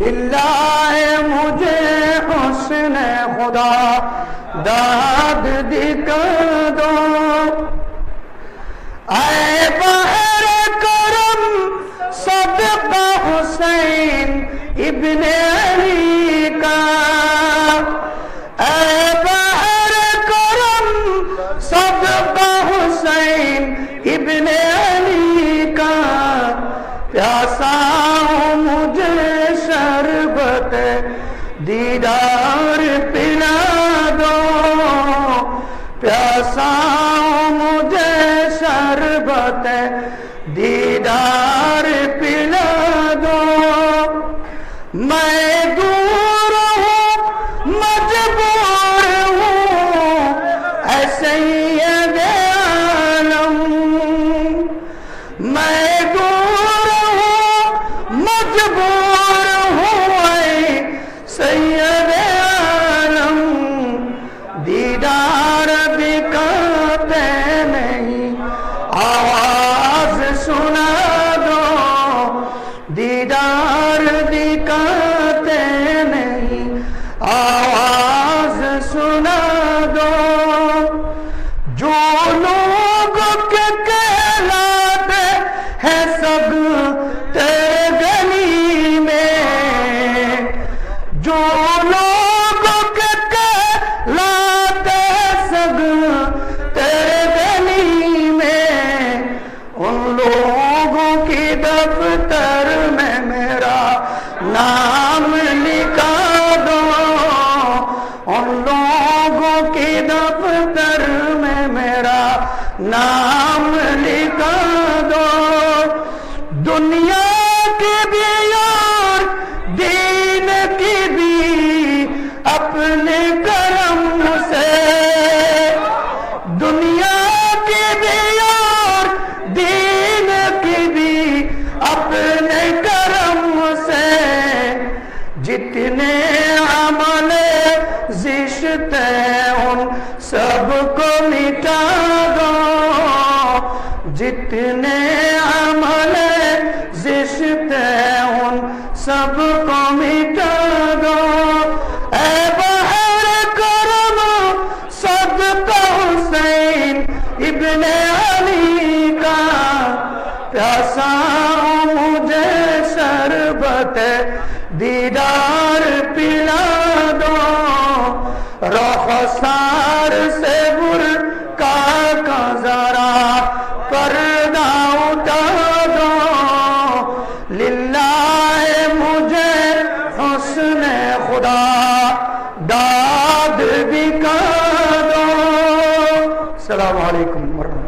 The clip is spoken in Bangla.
للہ مجھے حسن خدا داد دکھ دو اے بہر کرم سب کا حسین ابن علی کا اے بہر کرم سب کا حسین ابن प्यासा हूँ मुझे शरबत दीदार पिला दो प्यासा हूँ मुझे शरबत दीदार पिला दो मैं दूर हूँ मजबूर हूँ ऐसे ही সোনা দো দিদার দিকাতে নেই আওয়াজ সোনা দো জো নাম লিখা দো দুনিয়া কি ভি আর দিন কি ভি अपने करम से दुनिया के भी और दीन की भी अपने करम से जितने अमल जिश्ते उन सबको इतने अमल जिसते उन सबको मिटा दो बहर करम सब हुसैन इबन अली का प्यासा मुझे शरबत दीदार पिला दो रखसार से السلام عليكم ورحمة